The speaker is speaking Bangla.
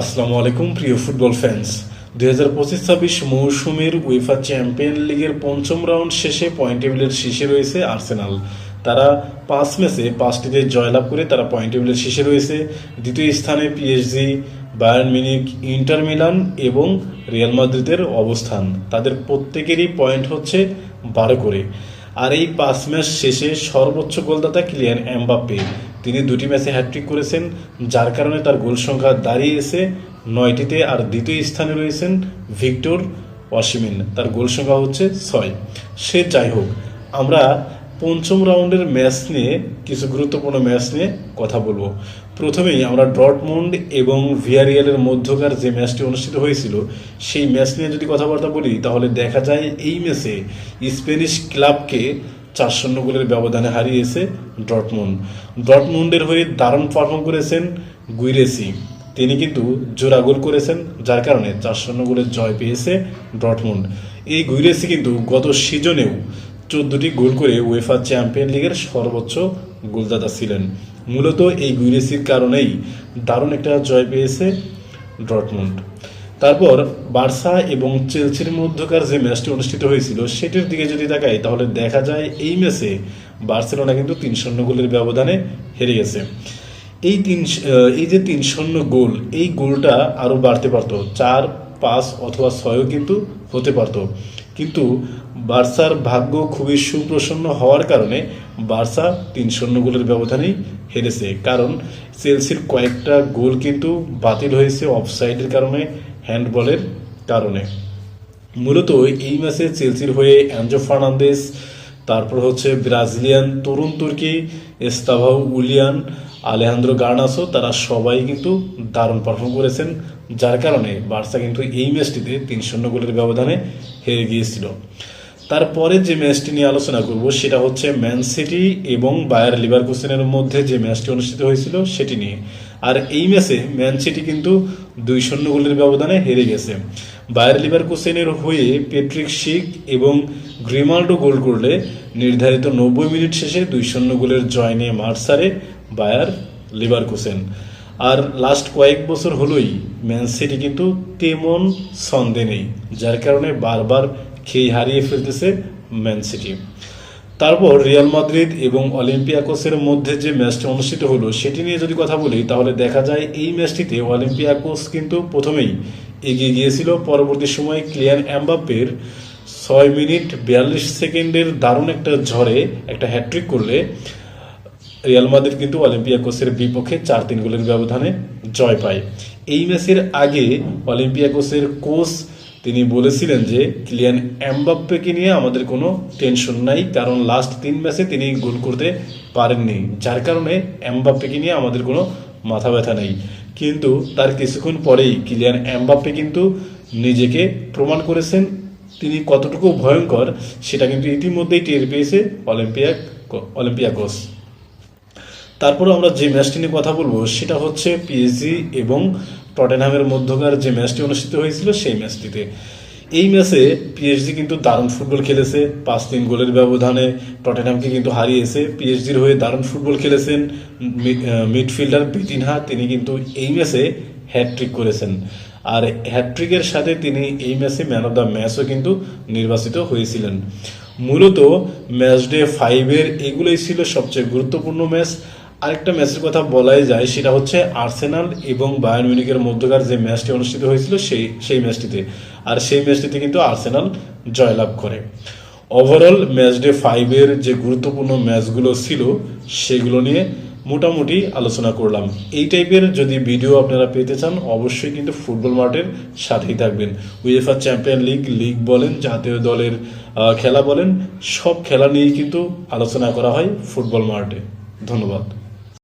আসসালামু আলাইকুম, প্রিয় ফুটবল ফ্যান্স দুই হাজার পঁচিশ ছাব্বিশ মৌসুমের উয়েফা চ্যাম্পিয়ন লিগের পঞ্চম রাউন্ড শেষে পয়েন্ট টেবিলের শীর্ষে রয়েছে আর্সেনাল তারা পাঁচ ম্যাচে পাঁচটিতে জয়লাভ করে তারা পয়েন্ট টেবিলের শীর্ষে রয়েছে। দ্বিতীয় স্থানে PSG Bayern Munich Inter Milan এবং রিয়াল মাদ্রিদের অবস্থান। তাদের প্রত্যেকেরই পয়েন্ট হচ্ছে বারো করে। আর এই পাঁচ ম্যাচ শেষে সর্বোচ্চ গোলদাতা ক্লিয়ান এমবাপ্পে তিনি দুটি ম্যাচে হ্যাট্রিক করেছেন, যার কারণে তার গোল সংখ্যা দাঁড়িয়েছে নয়টিতে আর দ্বিতীয় স্থানে রয়েছেন ভিক্টর ওয়াসিমিন। তার গোল সংখ্যা হচ্ছে ছয়। সে যাই হোক, আমরা পঞ্চম রাউন্ডের ম্যাচ নিয়ে, কিছু গুরুত্বপূর্ণ ম্যাচ নিয়ে কথা বলব। প্রথমেই আমরা ডটমুন্ড এবং ভিয়ারিয়ালের মধ্যকার যে ম্যাচটি অনুষ্ঠিত হয়েছিল, সেই ম্যাচ নিয়ে যদি কথাবার্তা বলি, তাহলে দেখা যায় এই ম্যাচে স্প্যানিশ ক্লাবকে চার শূন্য গোলের ব্যবধানে হারিয়েছে ডটমুন্ড ডটমুন্ডের হয়ে দারুণ পারফর্ম করেছেন গুইরেসি। তিনি কিন্তু জোড়া গোল করেছেন, যার কারণে চার শূন্য গোলের জয় পেয়েছে ডটমুন্ড এই গুইরেসি কিন্তু গত সিজনেও চোদ্দটি গোল করে উয়েফা চ্যাম্পিয়ন লিগের সর্বোচ্চ গোলদাতা ছিলেন। মূলত এই গুইরেসির কারণেই দারুণ একটা জয় পেয়েছে ডটমুন্ড তারপর বার্সা এবং চেলসির মধ্যকার যে ম্যাচটি অনুষ্ঠিত হয়েছিল, সেটির দিকে যদি তাকাই, তাহলে দেখা যায় এই ম্যাচে বার্সেলোনা কিন্তু তিন শূন্য গোলের ব্যবধানে হেরে গেছে। এই তিন এই যে তিন শূন্য গোল, এই গোলটা আরও বাড়তে পারতো। চার, পাঁচ অথবা ছয়ও কিন্তু হতে পারতো। কিন্তু বার্সার ভাগ্য খুবই সুপ্রসন্ন হওয়ার কারণে বার্সা তিন শূন্য গোলের ব্যবধানেই হেরেছে। কারণ চেলসির কয়েকটা গোল কিন্তু বাতিল হয়েছে, অফসাইডের কারণে হ্যান্ডবলের কারণে। মূলত এই ম্যাচে চেলসির হয়ে অ্যাঞ্জো ফার্নান্দেস তারপর হচ্ছে ব্রাজিলিয়ান তরুণ তুর্কি এস্তাভাউ উলিয়ান, আলেহান্দ্রো গার্নাসো, তারা সবাই কিন্তু দারুণ পারফর্ম করেছেন, যার কারণে বার্সা কিন্তু এই ম্যাচটিতে তিন শূন্য গোলের ব্যবধানে হেরে গিয়েছিল। তারপরে যে ম্যাচটি নিয়ে আলোচনা করব, সেটা হচ্ছে ম্যান সিটি এবং বায়ার লিভারকুসেনের মধ্যে যে ম্যাচটি অনুষ্ঠিত হয়েছিল, সেটি নিয়ে। আর এই ম্যাচে ম্যান সিটি কিন্তু দুই শূন্য গোলের ব্যবধানে হেরে গেছে। বায়ার লিভারকুসেনের হয়ে পেট্রিক শিক এবং গ্রিমাল্ডো গোল করলে নির্ধারিত নব্বই মিনিট শেষে দুই শূন্য গোলের জয় নিয়ে মাঠ সারে বায়ার লিভারকুসেন। আর লাস্ট কয়েক বছর হলোই ম্যান সিটি কিন্তু তেমন ছন্দে নেই, যার কারণে বারবার খেয়ে হারিয়ে ফেলতেছে ম্যান সিটি। তারপর রিয়াল মাদ্রিদ এবং অলিম্পিয়াকোসের মধ্যে যে ম্যাচটি অনুষ্ঠিত হলো, সেটি নিয়ে যদি কথা বলি, তাহলে দেখা যায় এই ম্যাচটিতে অলিম্পিয়াকোস কিন্তু প্রথমেই এগিয়ে গিয়েছিল। পরবর্তী সময়ে ক্লিয়ান অ্যাম্বাপ্পের ছয় মিনিট বিয়াল্লিশ সেকেন্ডের দারুণ একটা ঝড়ে একটা হ্যাট্রিক করলে রিয়াল মাদ্রিদ কিন্তু অলিম্পিয়াকোসের বিপক্ষে চার তিন গোলের ব্যবধানে জয় পায়। এই ম্যাচের আগে অলিম্পিয়াকোসের কোচ তিনি বলেছিলেন যে, ক্লিয়ান এমবাপ্পেকে নিয়ে আমাদের কোনো টেনশন নাই, কারণ লাস্ট তিন ম্যাচে তিনি গোল করতে পারেননি, যার কারণে এমবাপ্পেকে নিয়ে আমাদের কোনো মাথা ব্যথা নেই। কিন্তু তার কিছুক্ষণ পরেই ক্লিয়ান এমবাপ্পে কিন্তু নিজেকে প্রমাণ করেছেন, তিনি কতটুকু ভয়ঙ্কর, সেটা কিন্তু ইতিমধ্যেই টের পেয়েছে অলিম্পিয়াক অলিম্পিয়াকোস। তারপরে আমরা যে ম্যাচটি নিয়ে কথা বলব, সেটা হচ্ছে পিএসজি এবং টটেনহামের মধ্যকার যে ম্যাচটি অনুষ্ঠিত হয়েছিল, সেই ম্যাচটিতে। এই ম্যাচে পিএসজি কিন্তু দারুণ ফুটবল খেলেছে। পাঁচ তিন গোলের ব্যবধানে টটেনহামকে কিন্তু হারিয়েছে। পিএসজির হয়ে দারুণ ফুটবল খেলেছেন মিডফিল্ডার বিতিনহা তিনি কিন্তু এই ম্যাচে হ্যাট্রিক করেছেন। আর হ্যাট্রিকের সাথে তিনি এই ম্যাচে ম্যান অফ দ্য ম্যাচও কিন্তু নির্বাচিত হয়েছিলেন। মূলত ম্যাচ ডে ফাইভের এগুলোই ছিল সবচেয়ে গুরুত্বপূর্ণ ম্যাচ আরেকটা ম্যাচের কথা বলাই যায়, সেটা হচ্ছে আর্সেনাল এবং বায়ার্ন মিউনিকের মধ্যকার যে ম্যাচটি অনুষ্ঠিত হয়েছিল সেই সেই ম্যাচটিতে। আর সেই ম্যাচটিতে কিন্তু আর্সেনাল জয়লাভ করে। ওভারঅল ম্যাচ ডে ফাইভের যে গুরুত্বপূর্ণ ম্যাচগুলো ছিল, সেগুলো নিয়ে মোটামুটি আলোচনা করলাম। এই টাইপের যদি ভিডিও আপনারা পেতে চান, অবশ্যই কিন্তু ফুটবল মাঠের সাথেই থাকবেন। উয়েফা চ্যাম্পিয়ন লিগ লিগ বলেন, জাতীয় দলের খেলা বলেন, সব খেলা নিয়েই কিন্তু আলোচনা করা হয় ফুটবল মাঠে। ধন্যবাদ।